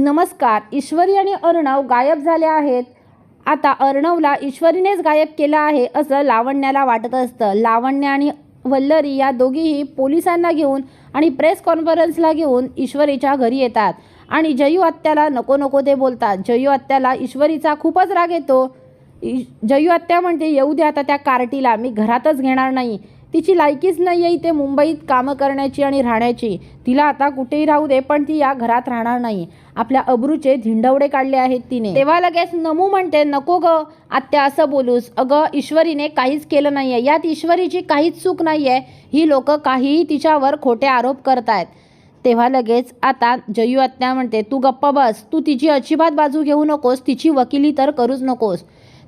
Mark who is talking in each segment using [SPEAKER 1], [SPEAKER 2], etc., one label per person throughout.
[SPEAKER 1] नमस्कार ईश्वरी आणि अर्णव गायब झाले आहेत. आता अर्णवला ईश्वरीनेच गायब केलं आहे असं लावण्याला वाटत असतं. लावण्य आणि वल्लरी या दोघीही पोलिसांना घेऊन आणि प्रेस कॉन्फरन्सला घेऊन ईश्वरीच्या घरी येतात. आणि जयू आत्याला नको नको ते बोलतात. जयू आत्याला ईश्वरीचा खूपच राग येतो. जयू आत्या म्हणते येऊ द्या आता त्या कार्टीला मी घरातच घेणार नाही. तिची लायकीच नाही आहे इथे मुंबईत कामं करण्याची आणि राहण्याची. तिला आता कुठेही राहू दे पण ती या घरात राहणार नाही. आपल्या अब्रूचे धिंडवडे काढले आहेत तिने. तेव्हा लगेच नमू म्हणते नको ग आत्या असं बोलूस. अगं ईश्वरीने काहीच केलं नाही आहे यात ईश्वरीची काहीच चूक नाही आहे ही लोक काहीही तिच्यावर खोटे आरोप करतायत. तेव्हा लगेच आता जयू आत्या म्हणते तू गप्पा बस. तू तिची अजिबात बाजू घेऊ नकोस. तिची वकिली तर करूच नकोस.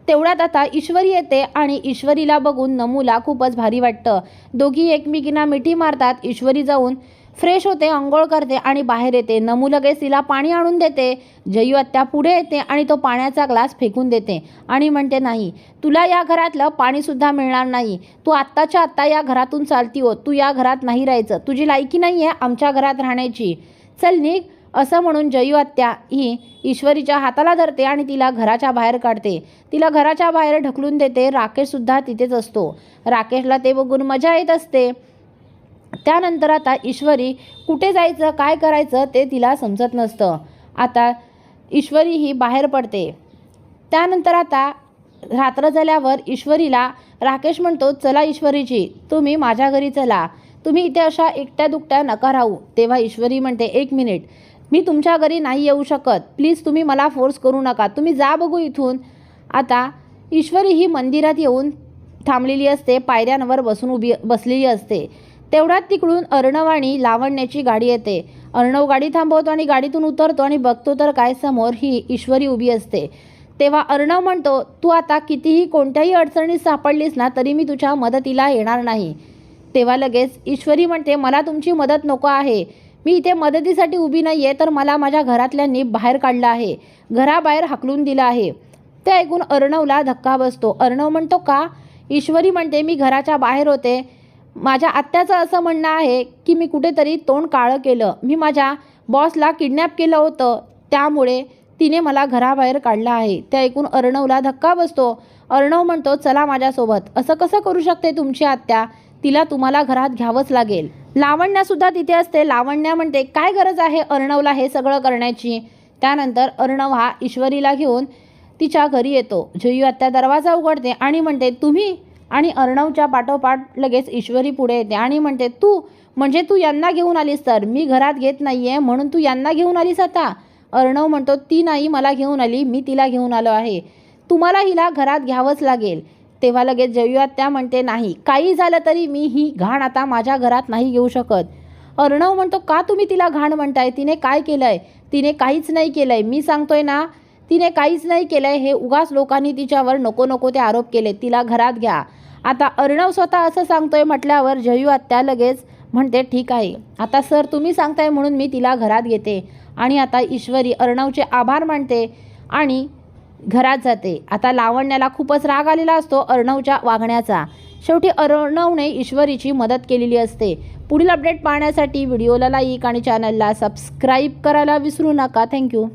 [SPEAKER 1] तेवढ्यात आता ईश्वरी येते आणि ईश्वरीला बघून नमूला खूपच भारी वाटतं. दोघी एकमेकींना मिठी मारतात ईश्वरी जाऊन फ्रेश होते आंघोळ करते आणि बाहेर येते. नमू लगेच तिला पाणी आणून देते. जयू आत्या पुढे येते आणि तो पाण्याचा ग्लास फेकून देते. आणि म्हणते नाही तुला या घरातलं पाणीसुद्धा मिळणार नाही. तू आत्ताच्या आत्ता या घरातून चालती हो तू या घरात नाही राहायचं. तुझी लायकी नाही आहे आमच्या घरात राहण्याची. चल निघ. असं म्हणून जयू आत्या ही ईश्वरीच्या हाताला धरते आणि तिला घराच्या बाहेर काढते. तिला घराच्या बाहेर ढकलून देते. राकेशसुद्धा तिथेच असतो. राकेशला ते बघून मजा येत असते. त्यानंतर आता ईश्वरी कुठे जायचं काय करायचं ते तिला समजत नसतं. आता ईश्वरी ही बाहेर पडते. त्यानंतर आता रात्र झाल्यावर ईश्वरीला राकेश म्हणतो चला ईश्वरीची तुम्ही माझ्या घरी चला. तुम्ही इथे अशा एकट्या दुकट्या नका राहू. तेव्हा ईश्वरी म्हणते एक मिनिट. मी तुमच्या घरी नाही येऊ शकत. प्लीज तुम्ही मला फोर्स करू नका. तुम्ही जा बघू इथून. आता ईश्वरी ही मंदिरात येऊन थांबलेली असते पायऱ्यांवर बसून उभी बसलेली असते. तेवढ्यात तिकडून अर्णव आणि लावण्याची गाडी येते. अर्णव गाडी थांबवतो आणि गाडीतून उतरतो आणि बघतो तर काय समोर ही ईश्वरी उभी असते. तेव्हा अर्णव म्हणतो तू आता कितीही कोणत्याही अडचणीत सापडलीस ना तरी मी तुझ्या मदतीला येणार नाही. तेव्हा लगेच ईश्वरी म्हणते मला तुमची मदत नको आहे. मी इथे मदतीसाठी उभी नाही आहे तर मला माझ्या घरातल्यांनी बाहेर काढलं आहे. घराबाहेर हाकलून दिलं आहे. ते ऐकून अर्णवला धक्का बसतो. अर्णव म्हणतो का? ईश्वरी म्हणते मी घराच्या बाहेर होते. माझ्या आत्याचं असं म्हणणं आहे की मी कुठेतरी तोंड काळं केलं. मी माझ्या बॉसला किडनॅप केलं होतं. त्यामुळे तिने मला घराबाहेर काढलं आहे. ते ऐकून अर्णवला धक्का बसतो. अर्णव म्हणतो चला माझ्यासोबत. असं कसं करू शकते तुमची आत्या? तिला तुम्हाला घरात घ्यावंच लागेल. लावण्यासुद्धा तिथे असते. लावण्या म्हणते काय गरज आहे अर्णवला हे सगळं करण्याची? त्यानंतर अर्णव हा ईश्वरीला घेऊन तिच्या घरी येतो. जयू आत्या दरवाजा उघडते आणि म्हणते तुम्ही आणि अर्णवच्या पाठोपाठ लगेच ईश्वरी पुढे येते. आणि म्हणते तू म्हणजे तू यांना घेऊन आलीस तर? मी घरात घेत नाही आहे म्हणून तू यांना घेऊन आलीस आता? अर्णव म्हणतो ती नाही मला घेऊन आली मी तिला घेऊन आलो आहे. तुम्हाला हिला घरात घ्यावंच लागेल. तेव्हा लगेच जयू त्या म्हणते नाही काही झालं तरी मी ही घाण आता माझ्या घरात नाही घेऊ शकत. अर्णव म्हणतो का तुम्ही तिला घाण म्हणताय? तिने काय केलं आहे तिने काहीच नाही केलं आहे मी सांगतोय ना तिने काहीच नाही केलं आहे हे उगाच लोकांनी तिच्यावर नको नको ते आरोप केले. तिला घरात घ्या. आता अर्णव स्वतः असं सांगतोय म्हटल्यावर जयू आत्या लगेच म्हणते ठीक आहे. आता सर तुम्ही सांगताय म्हणून मी तिला घरात घेते. आणि आता ईश्वरी अर्णवचे आभार मानते आणि घरात जाते. आता लावण्याला खूपच राग आलेला असतो अर्णवच्या वागण्याचा. शेवटी अर्णवने ईश्वरीची मदत केलेली असते. पुढील अपडेट पाहण्यासाठी व्हिडिओला लाईक आणि चॅनलला सबस्क्राईब करायला विसरू नका. थँक्यू